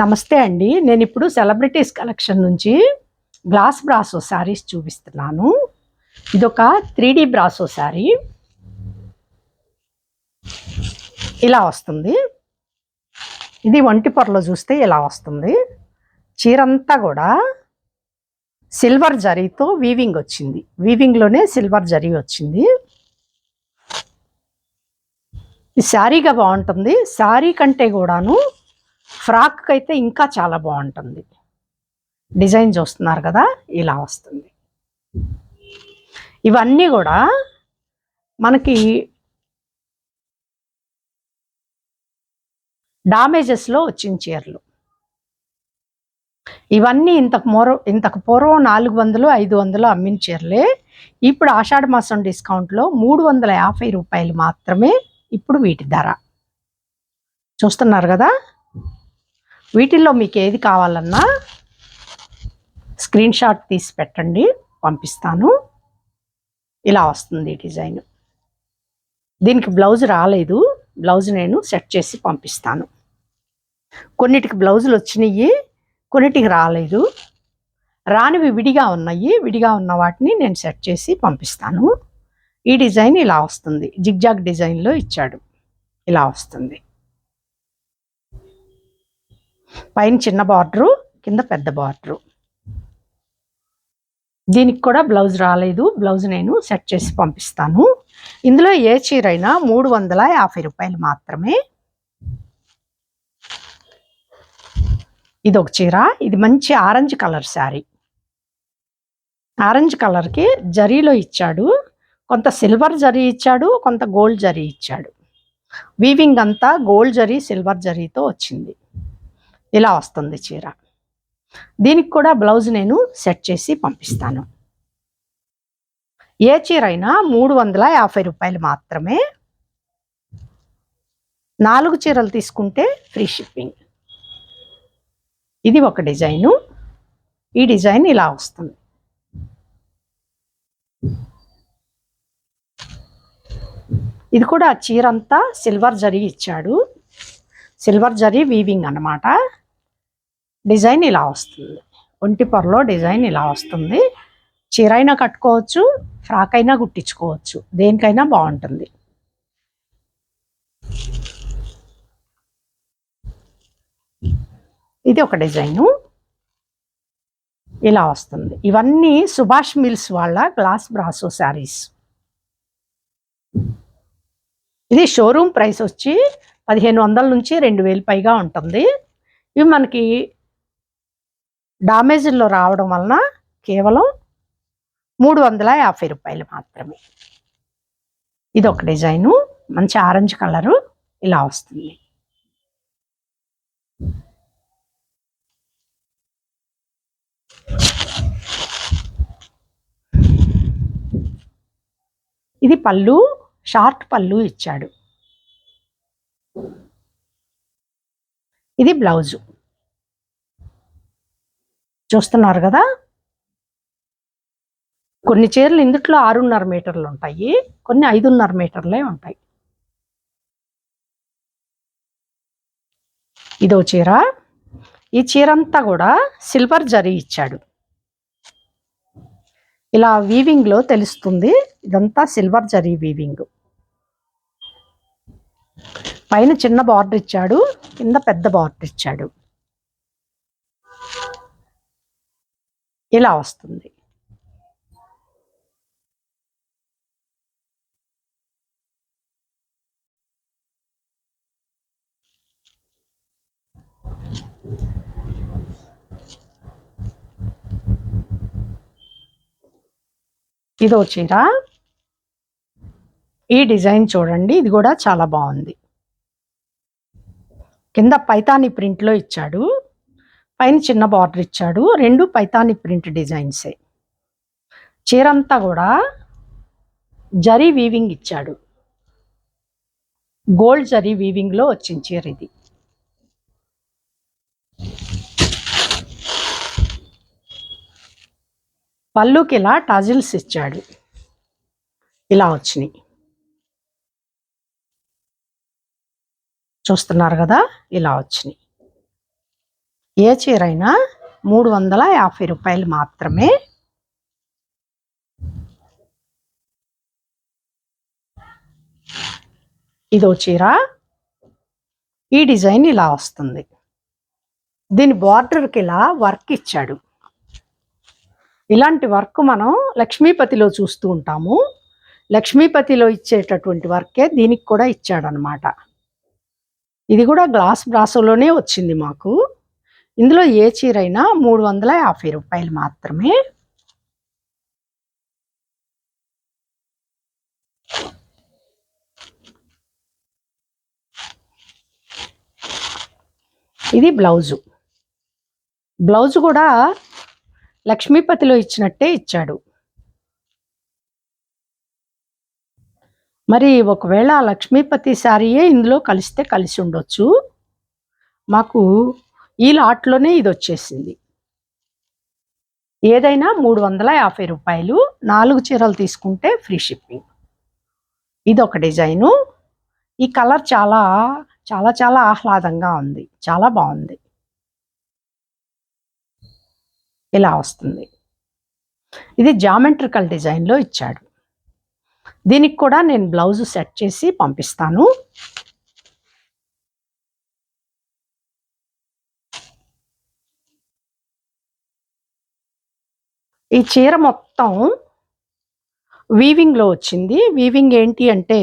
నమస్తే అండి. నేను ఇప్పుడు సెలబ్రిటీస్ కలెక్షన్ నుంచి గ్లాస్ బ్రాసో శారీస్ చూపిస్తున్నాను. ఇదొక త్రీ డి బ్రాసో శారీ. ఇలా వస్తుంది. ఇది ఒంటి పొరలో చూస్తే ఇలా వస్తుంది. చీరంతా కూడా సిల్వర్ జరీతో వీవింగ్ వచ్చింది. వీవింగ్లోనే సిల్వర్ జరీ వచ్చింది. ఈ శారీగా బాగుంటుంది. శారీ కంటే కూడాను ఫ్రాక్ అయితే ఇంకా చాలా బాగుంటుంది. డిజైన్ చూస్తున్నారు కదా ఇలా వస్తుంది. ఇవన్నీ కూడా మనకి డామేజెస్లో వచ్చిన చీరలు. ఇవన్నీ ఇంతకు మోరో ఇంతకు పూర్వం నాలుగు వందలు ఐదు వందలు అమ్మిన చీరలే. ఇప్పుడు ఆషాఢ మాసం డిస్కౌంట్లో మూడు వందల యాభై రూపాయలు మాత్రమే ఇప్పుడు వీటి ధర. చూస్తున్నారు కదా? వీటిల్లో మీకు ఏది కావాలన్నా స్క్రీన్ షాట్ తీసి పెట్టండి పంపిస్తాను. ఇలా వస్తుంది ఈ డిజైన్. దీనికి బ్లౌజ్ రాలేదు. బ్లౌజ్ నేను సెట్ చేసి పంపిస్తాను. కొన్నిటికి బ్లౌజులు వచ్చినాయి కొన్నిటికి రాలేదు. రానివి విడిగా ఉన్నాయి. విడిగా ఉన్న వాటిని నేను సెట్ చేసి పంపిస్తాను. ఈ డిజైన్ ఇలా వస్తుంది. జిగ్జాగ్ డిజైన్లో ఇచ్చాడు. ఇలా వస్తుంది. పైన చిన్న బార్డరు కింద పెద్ద బార్డరు. దీనికి కూడా బ్లౌజ్ రాలేదు. బ్లౌజ్ నేను సెట్ చేసి పంపిస్తాను. ఇందులో ఏ చీర అయినా మూడు వందల యాభై రూపాయలు మాత్రమే. ఇది ఒక చీర. ఇది మంచి ఆరెంజ్ కలర్ శారీ. ఆరెంజ్ కలర్కి జరీలో ఇచ్చాడు. కొంత సిల్వర్ జరీ ఇచ్చాడు కొంత గోల్డ్ జరీ ఇచ్చాడు. వీవింగ్ అంతా గోల్డ్ జరీ సిల్వర్ జరీతో వచ్చింది. ఇలా వస్తుంది చీర. దీనికి కూడా బ్లౌజ్ నేను సెట్ చేసి పంపిస్తాను. ఏ చీర అయినా మూడు వందల యాభై రూపాయలు మాత్రమే. నాలుగు చీరలు తీసుకుంటే ఫ్రీ షిప్పింగ్. ఇది ఒక డిజైను. ఈ డిజైన్ ఇలా వస్తుంది. ఇది కూడా చీర అంతా సిల్వర్ జరీ ఇచ్చాడు. సిల్వర్ జరీ వీవింగ్ అన్నమాట. డిజైన్ ఇలా వస్తుంది. ఒంటి పొరలో డిజైన్ ఇలా వస్తుంది. చీర అయినా కట్టుకోవచ్చు ఫ్రాక్ అయినా కుట్టించుకోవచ్చు. దేనికైనా బాగుంటుంది. ఇది ఒక డిజైను. ఇలా వస్తుంది. ఇవన్నీ సుభాష్ మిల్స్ వాళ్ళ గ్లాస్ బ్రాసో శారీస్. ఇది షోరూమ్ ప్రైస్ వచ్చి పదిహేను వందల నుంచి రెండు వేలు పైగా ఉంటుంది. ఇవి మనకి డామేజ్లో రావడం వలన కేవలం మూడు వందల యాభై రూపాయలు మాత్రమే. ఇది ఒక డిజైను. మంచి ఆరెంజ్ కలరు ఇలా వస్తుంది. ఇది పళ్ళు షార్ట్ పళ్ళు ఇచ్చాడు. ఇది బ్లౌజు. చూస్తున్నారు కదా? కొన్ని చీరలు ఇందుట్లో ఆరున్నర మీటర్లు ఉంటాయి కొన్ని ఐదున్నర మీటర్లే ఉంటాయి. ఇదో చీర. ఈ చీర అంతా కూడా సిల్వర్ జరీ ఇచ్చాడు. ఇలా వీవింగ్లో తెలుస్తుంది ఇదంతా సిల్వర్ జరీ వీవింగ్. పైన చిన్న బార్డర్ ఇచ్చాడు కింద పెద్ద బార్డర్ ఇచ్చాడు. ఇలా వస్తుంది. ఇదో చీర. ఈ డిజైన్ చూడండి ఇది కూడా చాలా బాగుంది. కింద పైతాని ప్రింట్లో ఇచ్చాడు. పైన చిన్న బార్డర్ ఇచ్చాడు. రెండు పైతాని ప్రింట్ డిజైన్సే చీరంతా కూడా జరీ వీవింగ్ ఇచ్చాడు. గోల్డ్ జరీ వీవింగ్లో వచ్చిన చీర ఇది. పళ్ళుకి ఇలా టజిల్స్ ఇచ్చాడు. ఇలా వచ్చినాయి. చూస్తున్నారు కదా? ఇలా వచ్చినాయి. ఏ చీర అయినా మూడు వందల యాభై రూపాయలు మాత్రమే. ఇదో చీర ఈ డిజైన్ ఇలా వస్తుంది. దీని బార్డర్కి ఇలా వర్క్ ఇచ్చాడు. ఇలాంటి వర్క్ మనం లక్ష్మీపతిలో చూస్తూ ఉంటాము. లక్ష్మీపతిలో ఇచ్చేటటువంటి వర్కే దీనికి కూడా ఇచ్చాడనమాట. ఇది కూడా గ్లాస్ బ్రాసోలోనే వచ్చింది మాకు. ఇందులో ఏ చీర అయినా మూడు వందల యాభై రూపాయలు మాత్రమే. ఇది బ్లౌజు. బ్లౌజ్ కూడా లక్ష్మీపతిలో ఇచ్చినట్టే ఇచ్చాడు. మరి ఒకవేళ లక్ష్మీపతి శారీయే ఇందులో కలిస్తే కలిసి ఉండొచ్చు. మాకు ఈ లాట్లోనే ఇది వచ్చేసింది. ఏదైనా మూడు వందల యాభై రూపాయలు నాలుగు చీరలు తీసుకుంటే ఫ్రీ షిప్పింగ్. ఇది ఒక డిజైను. ఈ కలర్ చాలా చాలా చాలా ఆహ్లాదంగా ఉంది. చాలా బాగుంది. ఇలా వస్తుంది. ఇది జామెట్రికల్ డిజైన్లో ఇచ్చాడు. దీనికి కూడా నేను బ్లౌజ్ సెట్ చేసి పంపిస్తాను. ఈ చీర మొత్తం వీవింగ్లో వచ్చింది. వీవింగ్ ఏంటి అంటే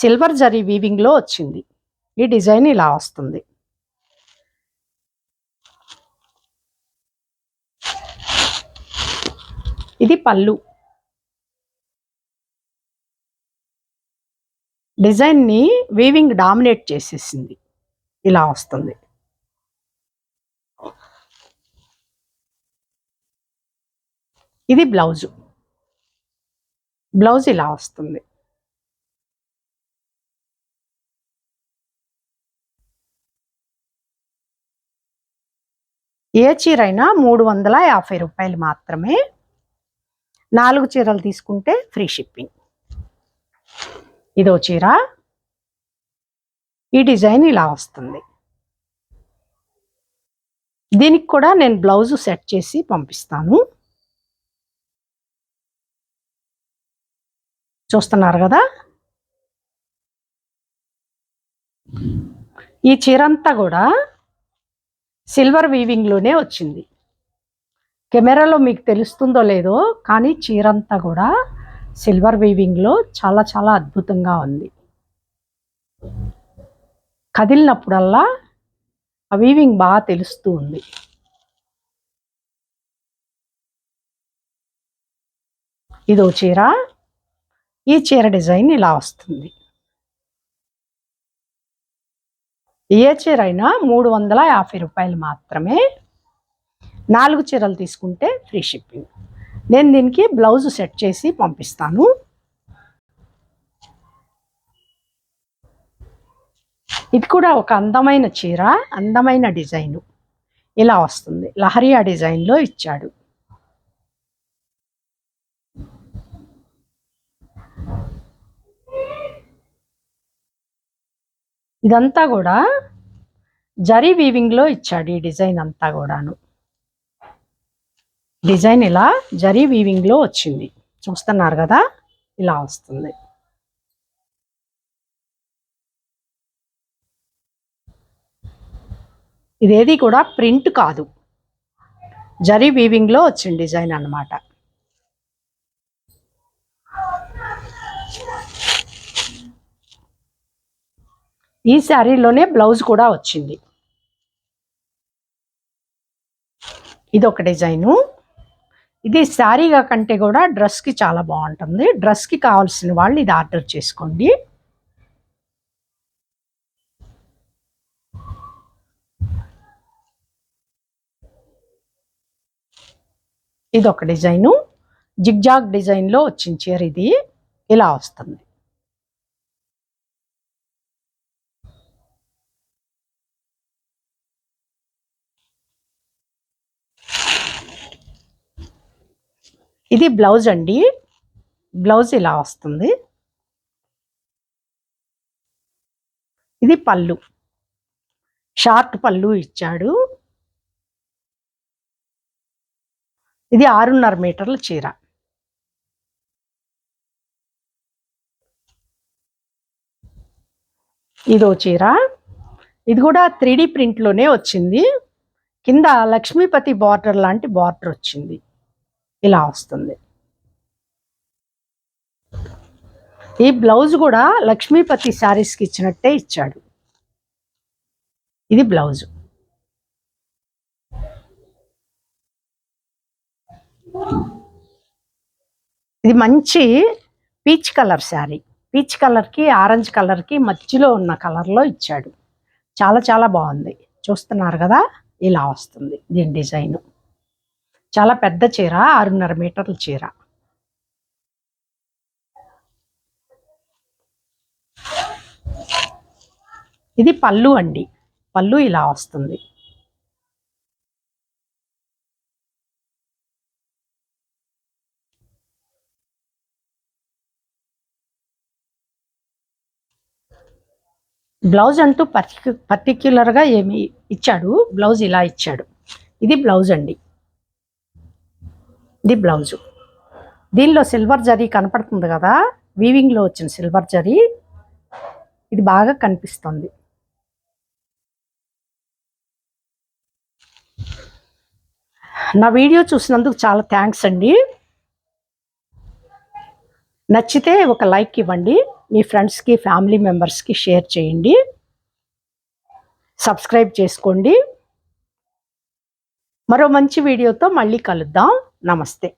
సిల్వర్ జరీ వీవింగ్లో వచ్చింది. ఈ డిజైన్ ఇలా వస్తుంది. ఇది పళ్ళు. డిజైన్ని వీవింగ్ డామినేట్ చేసేసింది. ఇలా వస్తుంది. ఇది బ్లౌజు. బ్లౌజ్ ఇలా వస్తుంది. ఏ చీర అయినా మూడు వందల యాభై రూపాయలు మాత్రమే. నాలుగు చీరలు తీసుకుంటే ఫ్రీ షిప్పింగ్. ఇదో చీర. ఈ డిజైన్ ఇలా వస్తుంది. దీనికి కూడా నేను బ్లౌజ్ సెట్ చేసి పంపిస్తాను. చూస్తున్నారు కదా? ఈ చీర అంతా కూడా సిల్వర్ వీవింగ్లోనే వచ్చింది. కెమెరాలో మీకు తెలుస్తుందో లేదో కానీ చీరంతా కూడా సిల్వర్ వీవింగ్లో చాలా చాలా అద్భుతంగా ఉంది. కదిలినప్పుడల్లా ఆ వీవింగ్ బాగా తెలుస్తూ ఉంది. ఇదో చీర. ఈ చీర డిజైన్ ఇలా వస్తుంది. ఏ చీర అయినా మూడు వందల యాభై రూపాయలు మాత్రమే నాలుగు చీరలు తీసుకుంటే ఫ్రీ షిప్పింగ్. నేను దీనికి బ్లౌజ్ సెట్ చేసి పంపిస్తాను. ఇది కూడా ఒక అందమైన చీర అందమైన డిజైను. ఇలా వస్తుంది. లహరియా డిజైన్లో ఇచ్చాడు. ఇదంతా కూడా జరీ వీవింగ్లో ఇచ్చాడు ఈ డిజైన్ అంతా కూడాను. డిజైన్ ఇలా జరీ వీవింగ్లో వచ్చింది. చూస్తున్నారు కదా? ఇలా వస్తుంది. ఇదేది కూడా ప్రింట్ కాదు. జరీ వీవింగ్లో వచ్చింది డిజైన్ అన్నమాట. ఈ శారీలోనే బ్లౌజ్ కూడా వచ్చింది. ఇది ఒక డిజైను. ఇది శారీగా కంటే కూడా డ్రెస్కి చాలా బాగుంటుంది. డ్రెస్కి కావాల్సిన వాళ్ళు ఇది ఆర్డర్ చేసుకోండి. ఇది ఒక డిజైను. జిగ్జాగ్ డిజైన్లో వచ్చిన చీర ఇది. ఇలా వస్తుంది. ఇది బ్లౌజ్ అండి. బ్లౌజ్ ఇలా వస్తుంది. ఇది పళ్ళు. షార్ట్ పళ్ళు ఇచ్చాడు. ఇది ఆరున్నర మీటర్ల చీర. ఇదో చీర. ఇది కూడా త్రీ డి ప్రింట్లోనే వచ్చింది. కింద లక్ష్మీపతి బార్డర్ లాంటి బార్డర్ వచ్చింది. ఇలా వస్తుంది. ఈ బ్లౌజ్ కూడా లక్ష్మీపతి శారీస్కి ఇచ్చినట్టే ఇచ్చాడు. ఇది బ్లౌజ్. ఇది మంచి పీచ్ కలర్ శారీ. పీచ్ కలర్కి ఆరెంజ్ కలర్కి మధ్యలో ఉన్న కలర్లో ఇచ్చాడు. చాలా చాలా బాగుంది. చూస్తున్నారు కదా? ఇలా వస్తుంది దీని డిజైన్. చాలా పెద్ద చీర ఆరున్నర మీటర్ల చీర. ఇది పళ్ళు అండి. పళ్ళు ఇలా వస్తుంది. బ్లౌజ్ అంటూ పర్టిక్యు పర్టిక్యులర్గా ఏమి ఇచ్చాడు. బ్లౌజ్ ఇలా ఇచ్చాడు. ఇది బ్లౌజ్ అండి. ఇది బ్లౌజు. దీనిలో సిల్వర్ జరీ కనపడుతుంది కదా? వీవింగ్లో వచ్చిన సిల్వర్ జరీ. ఇది బాగా కనిపిస్తుంది. నా వీడియో చూసినందుకు చాలా థ్యాంక్స్ అండి. నచ్చితే ఒక లైక్ ఇవ్వండి. మీ ఫ్రెండ్స్కి ఫ్యామిలీ మెంబర్స్కి షేర్ చేయండి. సబ్స్క్రైబ్ చేసుకోండి. మరో మంచి వీడియోతో మళ్ళీ కలుద్దాం. నమస్తే